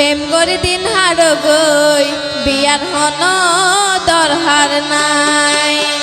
প্রেম করে দিন হার গই বিয়ার হন দরহার নাই।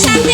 Yes.